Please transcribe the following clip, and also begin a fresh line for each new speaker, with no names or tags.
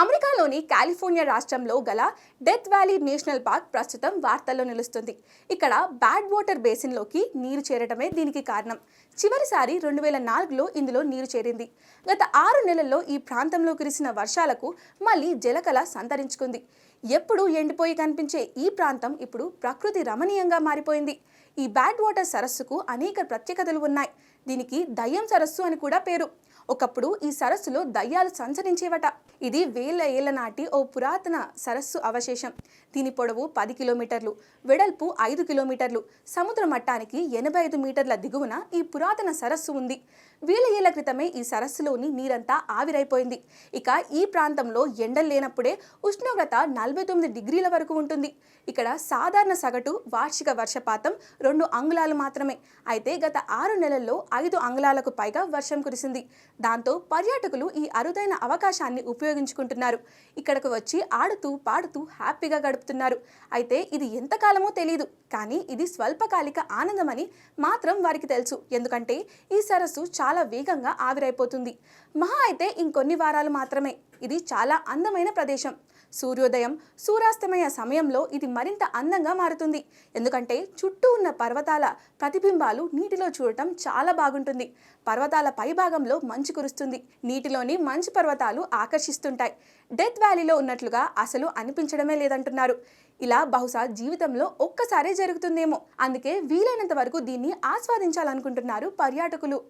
అమెరికాలోని కాలిఫోర్నియా రాష్ట్రంలో గల డెత్ వ్యాలీ నేషనల్ పార్క్ ప్రస్తుతం వార్తల్లో నిలుస్తుంది. ఇక్కడ బ్యాడ్ వాటర్ బేసిన్లోకి నీరు చేరటమే దీనికి కారణం. చివరిసారి రెండు వేల నాలుగులో ఇందులో నీరు చేరింది. గత ఆరు నెలల్లో ఈ ప్రాంతంలో కురిసిన వర్షాలకు మళ్ళీ జలకళ సంతరించుకుంది. ఎప్పుడు ఎండిపోయి కనిపించే ఈ ప్రాంతం ఇప్పుడు ప్రకృతి రమణీయంగా మారిపోయింది. ఈ బ్యాడ్ వాటర్ సరస్సుకు అనేక ప్రత్యేకతలు ఉన్నాయి. దీనికి దయ్యం సరస్సు అని కూడా పేరు. ఒకప్పుడు ఈ సరస్సులో దయ్యాలు సంచరించేవట. ఇది వేల ఏళ్ళ నాటి ఓ పురాతన సరస్సు అవశేషం. దీని పొడవు పది కిలోమీటర్లు వెడల్పు ఐదు కిలోమీటర్లు సముద్ర మట్టానికి ఎనభై ఐదు మీటర్ల దిగువన ఈ పురాతన సరస్సు ఉంది. వేల ఏళ్ళ క్రితమే ఈ సరస్సులోని నీరంతా ఆవిరైపోయింది. ఇక ఈ ప్రాంతంలో ఎండలు లేనప్పుడే ఉష్ణోగ్రత నలభై తొమ్మిది డిగ్రీల వరకు ఉంటుంది. ఇక్కడ సాధారణ సగటు వార్షిక వర్షపాతం రెండు అంగుళాలు మాత్రమే. అయితే గత ఆరు నెలల్లో ఐదు అంగుళాలకు పైగా వర్షం కురిసింది. దాంతో పర్యాటకులు ఈ అరుదైన అవకాశాన్ని ఉపయోగించుకుంటున్నారు. ఇక్కడకు వచ్చి ఆడుతూ పాడుతూ హ్యాపీగా గడుపుతున్నారు. అయితే ఇది ఎంతకాలమో తెలియదు కానీ ఇది స్వల్పకాలిక ఆనందమని మాత్రం వారికి తెలుసు. ఎందుకంటే ఈ సరస్సు చాలా వేగంగా ఆవిరైపోతుంది. మహా అయితే ఇంకొన్ని వారాలు మాత్రమే. ఇది చాలా అందమైన ప్రదేశం. సూర్యోదయం సూర్యాస్తమయ సమయంలో ఇది మరింత అందంగా మారుతుంది. ఎందుకంటే చుట్టూ ఉన్న పర్వతాల ప్రతిబింబాలు నీటిలో చూడటం చాలా బాగుంటుంది. పర్వతాల పైభాగంలో మంచు కురుస్తుంది. నీటిలోని మంచు పర్వతాలు ఆకర్షిస్తుంటాయి. డెత్ వ్యాలీలో ఉన్నట్లుగా అసలు అనిపించడమే లేదంటున్నారు. ఇలా బహుశా జీవితంలో ఒక్కసారే జరుగుతుందేమో. అందుకే వీలైనంత వరకు దీన్ని ఆస్వాదించాలనుకుంటున్నారు పర్యాటకులు.